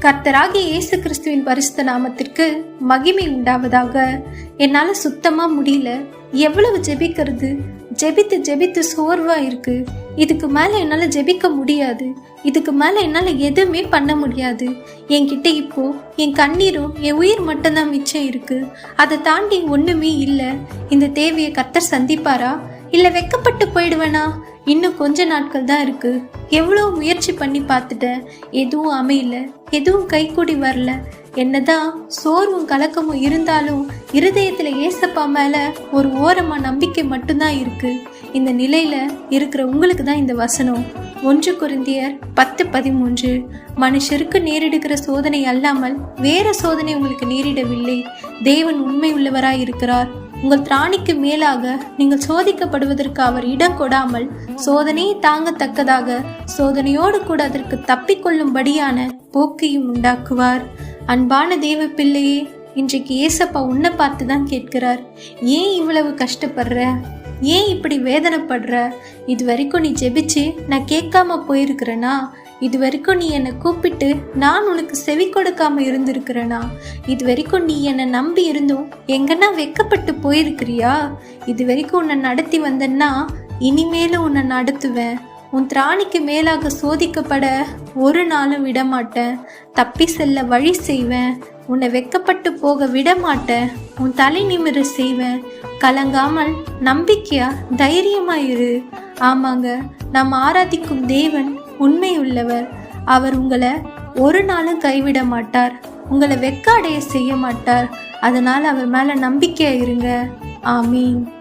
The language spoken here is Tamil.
கர்த்தராகி இயேசு கிறிஸ்துவின் பரிசுத்த நாமத்திற்கு மகிமை உண்டாவதாக. என்னால் சுத்தமாக முடியல. எவ்வளவு ஜெபிக்கிறது? ஜெபித்து ஜெபித்து சோர்வாக இருக்கு. இதுக்கு மேலே என்னால் ஜெபிக்க முடியாது. இதுக்கு மேலே என்னால் எதுவுமே பண்ண முடியாது. என்கிட்ட இப்போ என் கண்ணீரும் என் உயிர் மட்டும்தான் மிச்சம் இருக்கு. அதை தாண்டி ஒன்றுமே இல்லை. இந்த தேவையை கர்த்தர் சந்திப்பாரா? இல்லை வெக்கப்பட்டு போயிடுவேனா? இன்னும் கொஞ்ச நாட்கள் தான் இருக்கு. எவ்வளோ முயற்சி பண்ணி பார்த்துட்டேன் எதுவும் அமையல. எதுவும் கைக்கூடி வரல. என்னதான் சோர்வும் கலக்கமும் இருந்தாலும் இருதயத்துல ஏசப்பா மேல ஒரு ஓரமா நம்பிக்கை மட்டும்தான் இருக்கு. இந்த நிலையில இருக்கிற உங்களுக்கு தான் இந்த வசனம். ஒன்று குருந்தியர் பத்து பதிமூன்று. மனுஷருக்கு நேரிடுகிற சோதனை அல்லாமல் வேற சோதனை உங்களுக்கு நேரிடவில்லை. தேவன் உண்மை உள்ளவராய் இருக்கிறார் உங்கள் திராணிக்கு மேலாக நீங்கள் சோதிக்கப்படுவதற்கு அவர் இடம் கொடாமல் சோதனையை தாங்கத்தக்கதாக சோதனையோடு கூட அதற்கு தப்பிக்கொள்ளும்படியான போக்கையும் உண்டாக்குவார். அன்பான தெய்வ பிள்ளையே இன்றைக்கு ஏசப்பா உன்னை பார்த்து தான் கேட்கிறார். ஏன் இவ்வளவு கஷ்டப்படுற? ஏன் இப்படி வேதனைப்படுற? இது வரைக்கும் நீ ஜெபிச்சு நான் கேட்காம போயிருக்கிறேனா? இது வரைக்கும் நீ என்னை கூப்பிட்டு நான் உனக்கு செவி கொடுக்காம இருந்திருக்கிறேனா? இது வரைக்கும் நீ என்னை நம்பி இருந்தும் எங்கன்னா வெக்கப்பட்டு போயிருக்கிறியா? இது வரைக்கும் உன்னை நடத்தி வந்தேன்னா இனிமேலும் உன்னை நடத்துவேன். உன் திராணிக்கு மேலாக சோதிக்கப்பட ஒரு நாளும் விடமாட்டேன். தப்பி செல்ல வழி செய்வேன். உன்னை வெக்கப்பட்டு போக விடமாட்டேன். உன் தலை நிமிர செய்வேன். கலங்காமல் நம்பிக்கையா தைரியமாயிரு. ஆமாங்க நாம் ஆராதிக்கும் தேவன் உண்மையுள்ளவர். அவர் உங்களை ஒரு நாளும் கைவிட மாட்டார். உங்களை வெக்காடைய செய்ய மாட்டார். அதனால் அவர் மேலே நம்பிக்கையாக இருங்க. ஆமீன்.